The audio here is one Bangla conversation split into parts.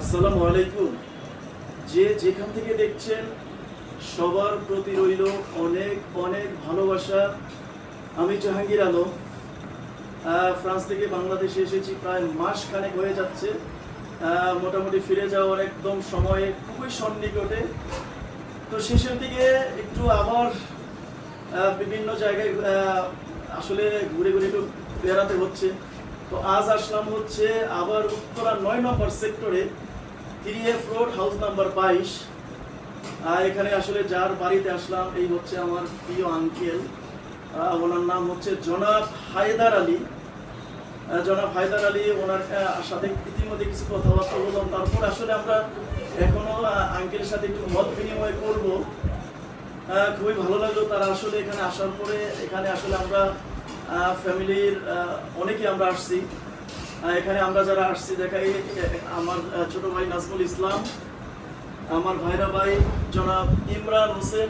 আসসালামু আলাইকুম। যে যেখান থেকে দেখছেন, সবার প্রতি রইল অনেক অনেক ভালোবাসা। আমি জাহাঙ্গীর আলম। ফ্রান্স থেকে বাংলাদেশে এসেছি প্রায় মাস খানেক হয়ে যাচ্ছে। মোটামুটি ফিরে যাওয়ার একদম সময়ে খুবই সন্নিকটে। তো শেষের দিকে একটু আবার বিভিন্ন জায়গায় আসলে ঘুরে ঘুরে একটু বেড়াতে হচ্ছে। তো আজ আসলাম হচ্ছে আবার উত্তরা নয় নম্বর সেক্টরে three F road house number বাইশ। এখানে আসলে যার বাড়িতে আসলাম, এই হচ্ছে আমার প্রিয় আঙ্কেল ওনার নাম হচ্ছে জনাব হায়দার আলী। জনাব হায়দার আলী ওনার সাথে ইতিমধ্যে কিছু কথাবার্তা বললাম। তারপর আসলে আমরা এখনও আঙ্কেলের সাথে একটু মত বিনিময় করব। খুবই ভালো লাগল তারা আসলে এখানে আসার পরে। এখানে আসলে আমরা ফ্যামিলির অনেকেই আমরা আসছি। এখানে আমরা যারা আসছি দেখা এই এ- আমার ছোট ভাই নাজমুল ইসলাম, আমার ভাইরা ভাই, জনাব ইমরান হোসেন,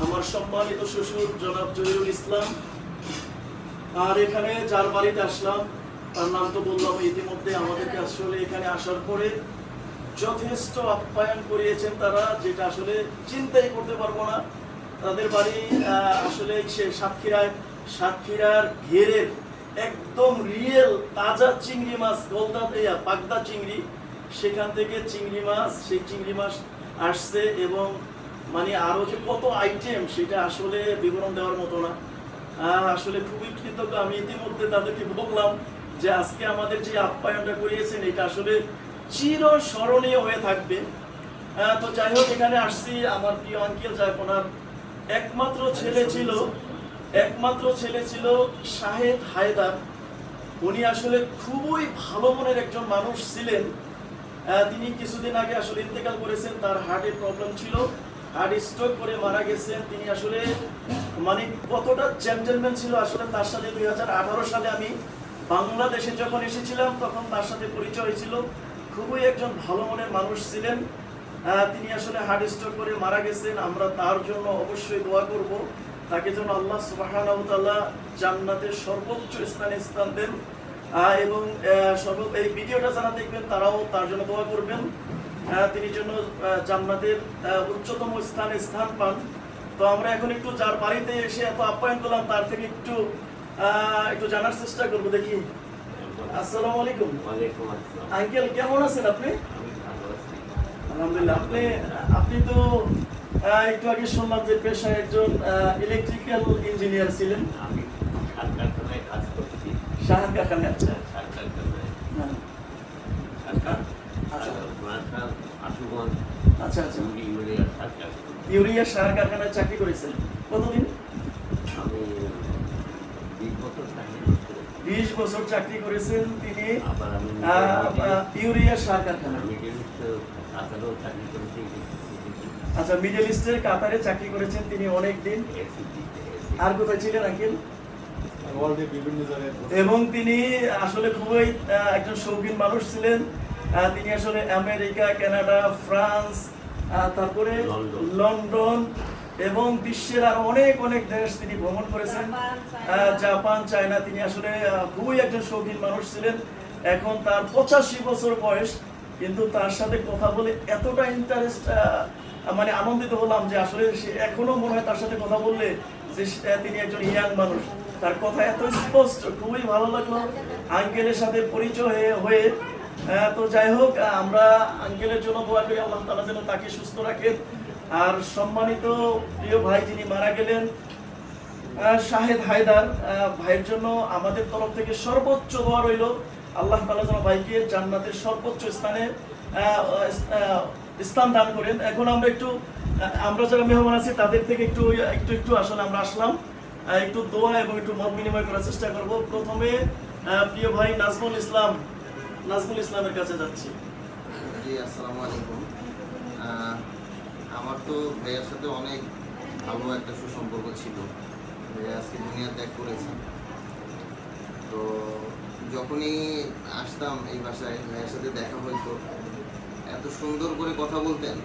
আমার সম্মানিত শ্বশুর, জনাব জহিরুল ইসলাম। আর এখানে যার বাড়িতে আসলাম, তার নাম তো বললাম, ইতিমধ্যে আমাদেরকে আসলে এখানে আসার পরে যথেষ্ট আপ্যায়ন করিয়েছেন তারা, যেটা আসলে চিন্তাই করতে পারব না। তাদের বাড়ি আসলে সে সাতক্ষীরায়, সাতক্ষীরার ঘেরের একদম রিয়েল তাজা চিংড়ি মাছ গলদা ইয়া, পাগদা চিংড়ি। সেখান থেকে চিংড়ি মাছ সেই চিংড়ি মাছ আসছে এবং মানে আরও যে কত আইটেম সেটা আসলে বিবরণ দেওয়ার মতো না। আসলে খুবই কৃতজ্ঞ। আমি ইতিমধ্যে তাদেরকে বললাম যে আজকে আমাদের যে আপ্যায়নটা করিয়েছেন এটা আসলে চির স্মরণীয় হয়ে থাকবে। তো যাই হোক এখানে আসছি। আমার প্রিয় আঙ্কেল যাক ওনার একমাত্র ছেলে ছিল। একমাত্র ছেলে ছিল শাহেদ হায়দার। উনি আসলে খুবই ভালো মনের একজন মানুষ ছিলেন। তিনি কিছুদিন আগে আসলে ইন্তেকাল করেছেন, তার হার্টের প্রবলেম ছিল হার্ট স্ট্রোক করে মারা গেছেন। তিনি আসলে মানে কতটা জেন্টেলম্যান ছিল আসলে তার সাথে। দুই হাজার আঠারো সালে আমি বাংলাদেশে যখন এসেছিলাম, তখন তার সাথে পরিচয় হয়েছিল খুবই একজন ভালো মনের মানুষ ছিলেন। তিনি আসলে হার্ট স্ট্রোক করে মারা গেছেন। আমরা তার জন্য অবশ্যই দোয়া করব। তাকে যেন আল্লাহ সুবহানাহু ওয়া জান্নাতের সর্বোচ্চ স্থানে স্থান দেন। এবং সর্ব এই ভিডিওটা যারা দেখবেন তারাও তার জন্য দোয়া করবেন। তিনি আহ, জান্নাতের উচ্চতম স্থানে স্থান পান। তো আমরা এখন একটু যার বাড়িতে এসে এত আপ্যায়ন করলাম তার থেকে একটু আহ, একটু জানার চেষ্টা করব দেখি। আসসালামু আলাইকুম। আঙ্কেল কেমন আছেন আপনি। আলহামদুলিল্লাহ আপনি আপনি তো একটু আগে শুনলাম যে পেশায় একজন ইলেকট্রিক্যাল ইঞ্জিনিয়ার ছিলেন আমি সার কারখানায় কাজ করছি। সাহার কারখানে আচ্ছা সার কারখানায়। হ্যাঁ, কার- আচ্ছা। আচ্ছা আচ্ছা। ইউরিয়া সার কারখানায় চাকরি করেছেন কতদিন আমি বিশ বছর চাকরি বিশ বছর চাকরি করেছেন তিনি ইউরিয়া সার কারখানা চাকরি করেছি। আচ্ছা মিডল ইস্টের কাতারে চাকরি করেছেন তিনি অনেক দিন আর কোথায় ছিলেন আঙ্কেল? এবং তিনি আসলে খুবই একজন শৌখিন মানুষ ছিলেন। তিনি আসলে আমেরিকা কানাডা ফ্রান্স তারপরে লন্ডন। এবং বিশ্বের আরও অনেক অনেক দেশ তিনি ভ্রমণ করেছেন। আহ, জাপান চায়না তিনি আসলে খুবই একজন শৌখিন মানুষ ছিলেন। এখন তার পঁচাশি বছর বয়স কিন্তু তার সাথে কথা বলে এতটা ইন্টারেস্ট মানে আনন্দিত হলাম যে আসলে এখনও মনে হয় তার সাথে কথা বললে যে তিনি একজন ইয়াং মানুষ। তার কথা এত স্পষ্ট, খুবই ভালো লাগল। আঙ্কেলের সাথে পরিচয় হয়ে তো যাই হোক আমরা আঙ্কেলের জন্য দোয়া করি, আল্লাহ তালা যেন তাকে সুস্থ রাখেন। আর সম্মানিত প্রিয় ভাই যিনি মারা গেলেন শাহেদ হায়দার ভাইয়ের জন্য আমাদের তরফ থেকে সর্বোচ্চ দোয়া রইল। আল্লাহ তালা যেন ভাইকে জান্নাতের সর্বোচ্চ স্থানে স্থান দান করেন। এখন আমরা একটু আমরা যারা মেহমান আছি, তাদের থেকে একটু একটু একটু আসলে আমরা আসলাম। একটু দোয়া এবং একটু মত বিনিময় করার চেষ্টা করব। প্রথমে প্রিয় ভাই নাজমুল ইসলাম, নাজমুল ইসলামের কাছে যাচ্ছি। আমার তো ভাইয়ার সাথে অনেক ভালো একটা সুসম্পর্ক ছিল। ভাইয়া আজকে দুনিয়া ত্যাগ করেছেন। তো যখনই আসতাম এই বাসায়, ভাইয়ের সাথে দেখা হইতো এত সুন্দর করে কথা বলতেন।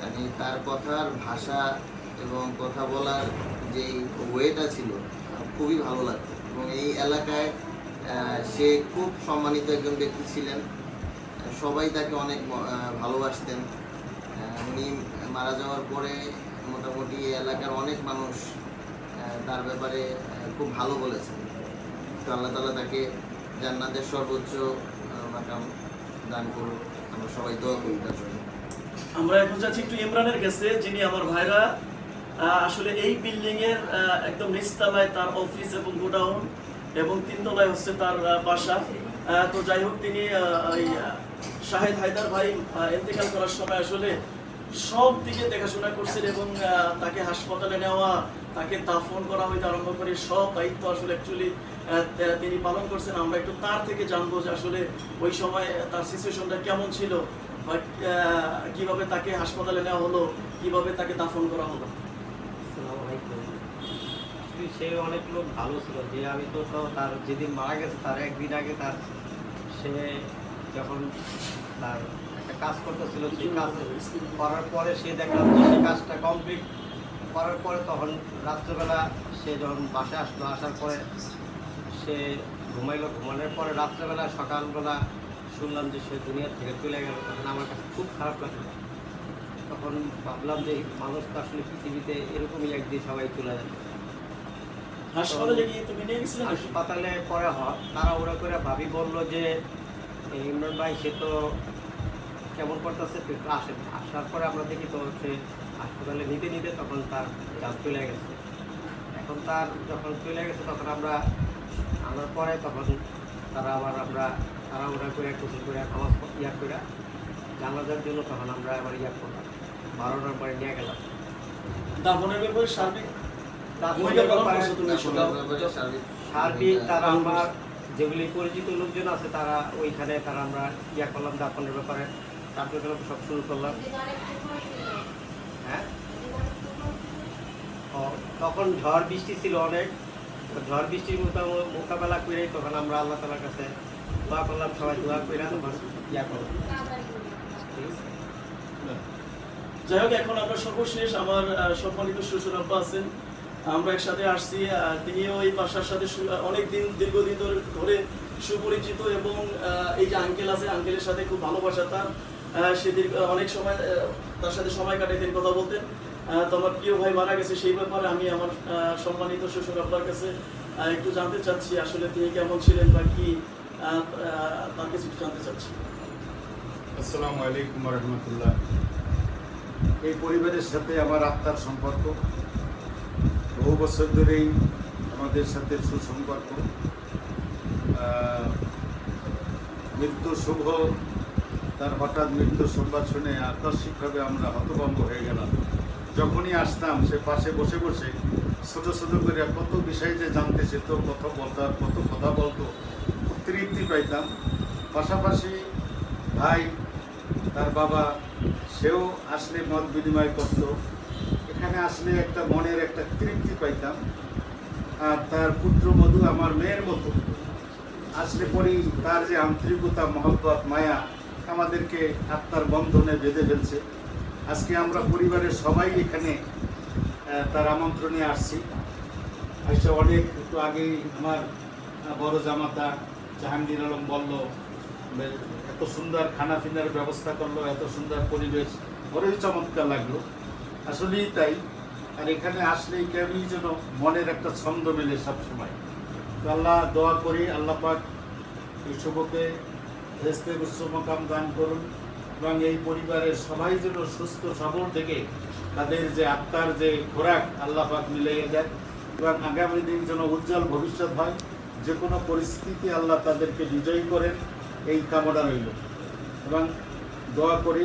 মানে তার কথার ভাষা এবং কথা বলার যেই ওয়েটা ছিল, খুবই ভালো লাগতো। এবং এই এলাকায় সে খুব সম্মানিত একজন ব্যক্তি ছিলেন। সবাই তাকে অনেক ভালোবাসতেন। উনি মারা যাওয়ার পরে মোটামুটি এলাকার অনেক মানুষ তার ব্যাপারে খুব ভালো বলেছেন। তো আল্লাহ তালা তাকে জান্নাতের সর্বোচ্চ মাকাম দান করুক। আমরা সবাই দোয়া করি তার জন্য। আমরা এখন যাচ্ছি একটু ইমরানের কাছে, যিনি আমার ভাইরা। আসলে এই বিল্ডিং এর একদম নিচতলায় তার অফিস এবং গোডাউন এবং তিনতলায় হচ্ছে তার বাসা। তো যাই হোক, তিনি শাহেদ হায়দার ভাই ইন্তেকাল করার সময় আসলে সব দিকে দেখাশোনা করছেন এবং তাকে হাসপাতালে নেওয়া তাকে দাফন করা হইতে আরম্ভ করে সব দায়িত্ব আসলে অ্যাকচুয়ালি তিনি পালন করছেন। আমরা একটু তার থেকে জানব যে আসলে ওই সময় তার সিচুয়েশনটা কেমন ছিল বা কীভাবে তাকে হাসপাতালে নেওয়া হলো, কীভাবে তাকে দাফন করা হলো। সে অনেক লোক ভালো ছিল। যে আমি তো তার যেদিন মারা গেছে, তার একদিন আগে তার সে যখন তার একটা কাজ করতেছিল, সেই কাজ করার পরে সে দেখলাম যে সে কাজটা কমপ্লিট করার পরে তখন রাত্রেবেলা সে যখন বাসায় আসলো আসার পরে সে ঘুমাইলো। ঘুমানোর পরে রাত্রেবেলা সকালবেলা শুনলাম যে সে দুনিয়ার থেকে চলে গেল। তখন আমার কাছে খুব খারাপ লাগল। তখন ভাবলাম যে মানুষ তো আসলে পৃথিবীতে এরকমই একদিন সবাই চলে যাবে। হাসপাতালে পরে হয় তারা ওরা করে ভাবি বলল যে ইমরান ভাই সে তো কেমন করতেছে? আসেন। আসার পরে আমরা দেখি তো হচ্ছে হাসপাতালে নিতে নিতে তখন তার চাপ চলে গেছে। এখন তার যখন চলে গেছে তখন আমরা আনার পরে তখন তারা আবার আমরা তারা ওরা করে কুচি করে নামাজ প- ইয়া করে জানাজার জন্য তখন আমরা আবার ইয়া করলাম। বারোটার পরে নিয়ে গেলাম। দাফনের ব্যাপারে সার্বিক দাফনের সার্বিক তারা আমার যেগুলি পরিচিত লোকজন আছে তারা ওইখানে তারা আমরা ইয়া করলাম দাপনের ব্যাপারে। তারপরে সব শুরু করলাম। হ্যাঁ? তখন ঝড় বৃষ্টি ছিল অনেক। ঝড় বৃষ্টির মোকাব- মোকাবেলা করে তখন আমরা আল্লাহ তালার কাছে দোয়া করলাম, সবাই দোয়া করে ইয়া করলাম যাই হোক, এখন আমরা সর্বশেষ আমার সম্মানিত শ্বশুর আব্বা আছেন। আমরা একসাথে আসছি তিনিও এই বাসার সাথে অনেক দিন দীর্ঘদিন ধরে সুপরিচিত এবং এই যে আঙ্কেল আছে আঙ্কেলের সাথে খুব ভালোবাসা তার। সে দীর্ঘ অনেক সময় তার সাথে সময় কাটাইতেন কথা বলতেন। তো আমার প্রিয় ভাই মারা গেছে, সেই ব্যাপারে আমি আমার সম্মানিত শ্বশুর আব্বার কাছে একটু জানতে চাচ্ছি, আসলে তিনি কেমন ছিলেন বা কি তার কাছে জানতে চাচ্ছি। আসসালামু আলাইকুম রহমতুল্লাহ। এই পরিবারের সাথে আমার আত্মার সম্পর্ক। বহু বছর ধরেই আমাদের সাথে সুসম্পর্ক। মৃত্যু শুভ তার হঠাৎ মৃত্যুর সংবাদ শুনে আকস্মিকভাবে আমরা হতভম্ব হয়ে গেলাম। যখনই আসতাম, সে পাশে বসে বসে ছোটো ছোটো করে কত বিষয় যে জানতে চেত, কত বলতো আর কত কথা বলতো, তৃপ্তি পাইতাম। পাশাপাশি ভাই, তার বাবা, সেও আসলে মত বিনিময় করত। এখানে আসলে একটা মনের একটা তৃপ্তি পাইতাম। আর তার পুত্র মধু আমার মেয়ের মতো। আসলে পরেই তার যে আন্তরিকতা, মহব্বত, মায়া আমাদেরকে আত্মার বন্ধনে বেঁধে ফেলছে। আজকে আমরা পরিবারের সবাই এখানে তার আমন্ত্রণে আসছি। আইসা অনেক একটু আগেই আমার বড় জামাতা জাহাঙ্গীর আলম বলল এত সুন্দর খানা পিনার ব্যবস্থা করল, এত সুন্দর পরিবেশ, বড়ই চমৎকার লাগল। আসলেই তাই। আর এখানে আসলেই কেমনি যেন মনের একটা ছন্দ মেলে সবসময়। তো আল্লাহ দোয়া করি, আল্লাহ পাক এই শুভকে ভেস্তের উচ্চ মকাম দান করুন এবং এই পরিবারের সবাই যেন সুস্থ, সবল থেকে তাদের যে আত্মার যে খোরাক আল্লাহ পাক মিলাইয়ে দেয় এবং আগামী দিন যেন উজ্জ্বল ভবিষ্যৎ হয় যে কোনো পরিস্থিতি আল্লাহ তাদেরকে বিজয়ী করেন, এই কামনা রইল। এবং দোয়া করি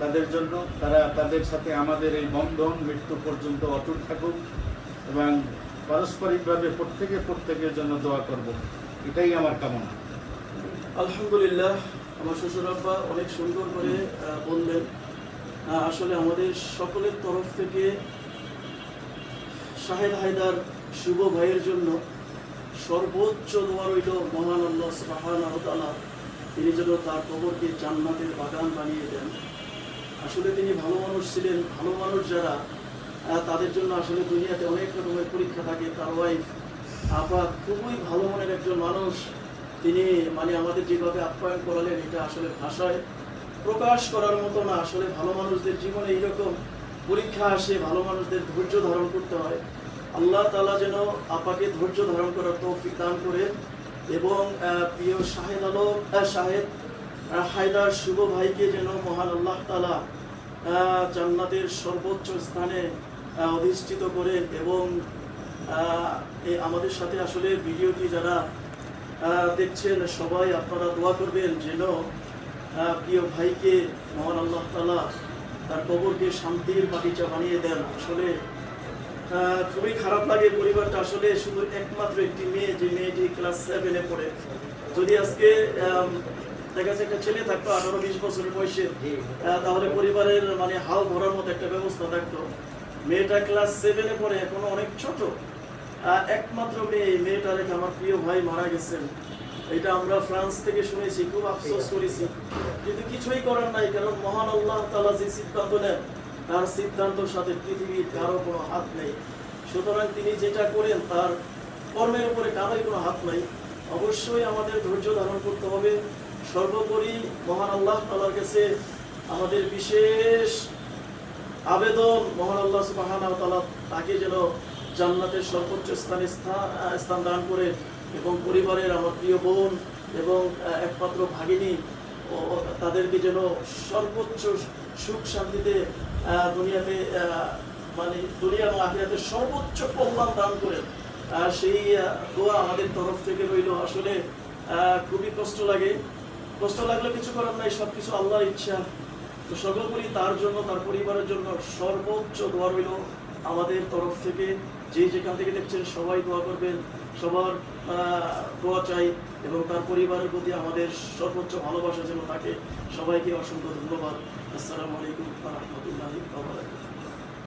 তাদের জন্য, তারা তাদের সাথে আমাদের এই বন্ধন মৃত্যু পর্যন্ত অটুট থাকুক এবং পারস্পরিকভাবে প্রত্যেকে প্রত্যেকের জন্য দোয়া করব। এটাই আমার কামনা। আলহামদুলিল্লাহ, আমার শ্বশুর আব্বা অনেক সুন্দর করে বললেন আসলে আমাদের সকলের তরফ থেকে শাহেদ হায়দার শুভ ভাইয়ের জন্য সর্বোচ্চ দোয়া রইল মহান আল্লাহ সুবহানাহু তিনি যেন তার কবরকে জান্নাতের বাগান বানিয়ে দেন। আসলে তিনি ভালো মানুষ ছিলেন, ভালো মানুষ যারা তাদের জন্য আসলে দুনিয়াতে অনেক রকমের পরীক্ষা থাকে, তার ওয়াইফ আপা খুবই ভালো মনের একজন মানুষ। তিনি মানে আমাদের যেভাবে আপ্যায়ন করালেন, এটা আসলে ভাষায় প্রকাশ করার মতো না। আসলে ভালো মানুষদের জীবনে এইরকম পরীক্ষা আসে, ভালো মানুষদের ধৈর্য ধারণ করতে হয়। আল্লাহ তালা যেন আপাকে ধৈর্য ধারণ করার তৌফিক দান করেন এবং প্রিয় শাহেদ আলম শাহেদ হায়দার শুভ ভাইকে যেন মহান আল্লাহ তালা জান্নাতের সর্বোচ্চ স্থানে অধিষ্ঠিত করেন এবং আমাদের সাথে আসলে ভিডিওটি যারা দেখছেন, সবাই আপনারা দোয়া করবেন যেন প্রিয় ভাইকে, মহান আল্লাহ তালা তার কবরকে শান্তির বাগিচা বানিয়ে দেন। আসলে খুবই খারাপ লাগে পরিবারটা। আসলে শুধু একমাত্র একটি মেয়ে, যে মেয়েটি ক্লাস সেভেনে পড়ে। যদি আজকে দেখা যাচ্ছে একটা ছেলে থাকতো, আঠারো বিশ বছরের বয়সে তাহলে পরিবারের মানে হাল ধরার মতো একটা ব্যবস্থা থাকতো। মেয়েটা ক্লাস সেভেনে পড়ে, এখনও অনেক ছোট। একমাত্র মেয়ে মেয়েটা রেখে আমার প্রিয় ভাই মারা গেছেন। এটা আমরা ফ্রান্স থেকে শুনেছি খুব আফসোস করেছি। কিন্তু কিছুই করার নাই কারণ মহান আল্লাহ তালা যে সিদ্ধান্ত নেন তার সিদ্ধান্তের সাথে পৃথিবীর কারও কোনো হাত নেই। সুতরাং তিনি যেটা করেন তার কর্মের উপরে কারোই কোনো হাত নাই। অবশ্যই আমাদের ধৈর্য ধারণ করতে হবে। সর্বোপরি মহান আল্লাহ তালার কাছে আমাদের বিশেষ আবেদন মহান আল্লাহ ওয়া তাকে যেন জান্নাতের সর্বোচ্চ স্থানে স্থান দান করে এবং পরিবারের আমার প্রিয় বোন এবং একমাত্র ভাগিনী ও তাদেরকে যেন সর্বোচ্চ সুখ শান্তিতে দুনিয়াতে মানে দুনিয়া এবং আখিরাতে সর্বোচ্চ কল্যাণ দান করেন সেই দোয়া আমাদের তরফ থেকে রইল। আসলে খুবই কষ্ট লাগে। কষ্ট লাগলে কিছু করার নাই সব কিছু আল্লাহর ইচ্ছা। তো সর্বোপরি তার জন্য, তার পরিবারের জন্য সর্বোচ্চ দোয়া রইল আমাদের তরফ থেকে। যে যেখান থেকে দেখছেন সবাই দোয়া করবেন, সবার দোয়া চাই এবং তার পরিবারের প্রতি আমাদের সর্বোচ্চ ভালোবাসা যেন থাকে। সবাইকে অসংখ্য ধন্যবাদ। আসসালামু আলাইকুম রহমতুল্লাহ